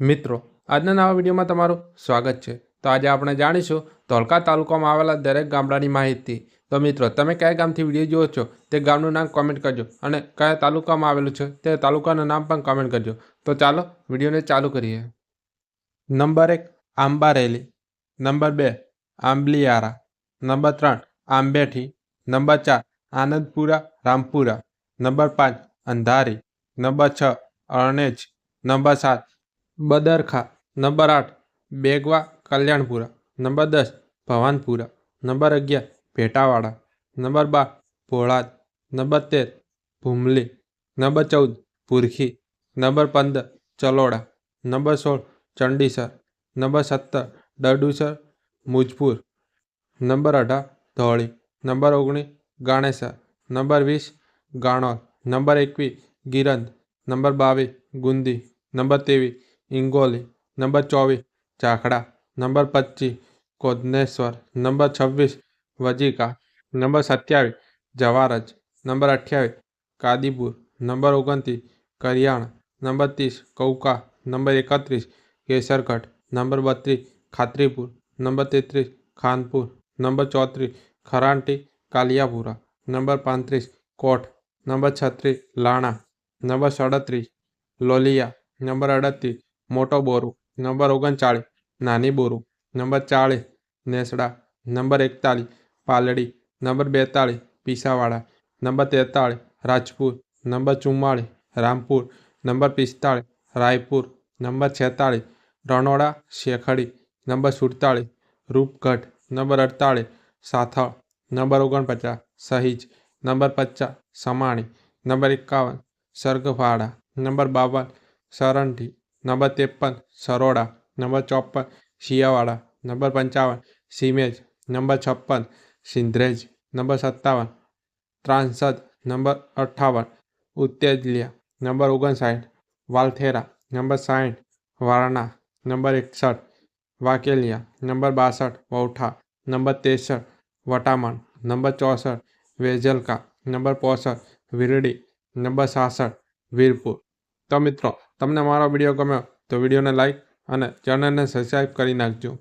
મિત્રો, આજના નવા વિડીયોમાં તમારું સ્વાગત છે. તો આજે આપણે જાણીશું, ધોળકા તાલુકામાં આવેલા દરેક ગામડાની માહિતી. તો મિત્રો, તમે કયા ગામથી વીડિયો જુઓ છો, તે ગામનું નામ કોમેન્ટ કરજો અને કયા તાલુકામાં આવેલું છે, તે તાલુકાનું નામ પણ કોમેન્ટ કરજો. તો ચાલો, વિડીયોને ચાલુ કરીએ. નંબર એક, આંબારેલી. નંબર બે, આંબલિયારા. નંબર ત્રણ, આંબેઠી. નંબર ચાર, આનંદપુરા, રામપુરા. નંબર પાંચ, અંધારી. નંબર છ, અરણેજ. નંબર સાત બદરખા નંબર આઠ બેગવા કલ્યાણપુરા નંબર દસ ભવાનપુરા નંબર અગિયાર ભેટાવાડા નંબર બાર ભોળાદ નંબર તેર ભૂમલી નંબર ચૌદ પુરખી નંબર પંદર ચલોડા નંબર સોળ ચંડીસર નંબર સત્તર ડડુસર મુજપુર નંબર અઢાર ધોળી નંબર ઓગણીસ ગાણેસર નંબર વીસ ગાણોલ નંબર એકવીસ ગિરંદ નંબર બાવીસ ગુંદી નંબર ત્રેવીસ हिंगोली नंबर चौबीस चाखड़ा नंबर पच्चीस, कोदनेश्वर, नंबर छब्बीस, वजीका, नंबर सत्यावीस जवारज नंबर अठावी कादीपुर, नंबर ओगतीस करियाण, नंबर तीस, कौका, नंबर एकत्रीस केसरगढ़ नंबर बत्तीस, खात्रीपुर, नंबर तेतरीस, खानपुर, नंबर चौतीस, खरांटी, कालियापुरा, नंबर पैंतीस, कोट, नंबर छत्तीस, लाणा, नंबर सड़तीस लोलिया, नंबर अड़तीस મોટો બોરુ નંબર ઓગણચાળીસ નાની બોરુ નંબર ચાળીસ નેસડા નંબર એકતાલીસ Paldi number બેતાળીસ પીસાવાડા number તેતાળીસ Rajpur number ચુમ્માળીસ Rampur number પિસ્તાળીસ Raipur number છેતાળીસ રણોડા શેખડી number સુડતાળીસ રૂપગઢ number અડતાળીસ સાથળ number ઓગણપચાસ સહીજ નંબર પચાસ સમાણી નંબર એકાવન સરગફાડા નંબર બાવન સરંઠી નંબર ત્રેપન સરોડા નંબર ચોપન શિયાવાડા નંબર પંચાવન સિમેજ નંબર છપ્પન સિંધ્રેજ નંબર સત્તાવન ત્રાંસદ નંબર અઠ્ઠાવન ઉત્તેજલિયા નંબર ઓગણસાઠ વાલથેરા નંબર સાઠ વારણા નંબર એકસઠ વાકેલિયા નંબર બાસઠ વૌઠા નંબર ત્રેસઠ વટામણ નંબર ચોસઠ વેજલકા નંબર પોસઠ વિરડી નંબર સાસઠ વીરપુર તો મિત્રો તમને મારો વીડિયો ગમ્યો તો વિડીયોને લાઇક અને ચેનલને સબસ્ક્રાઈબ કરી નાખજો.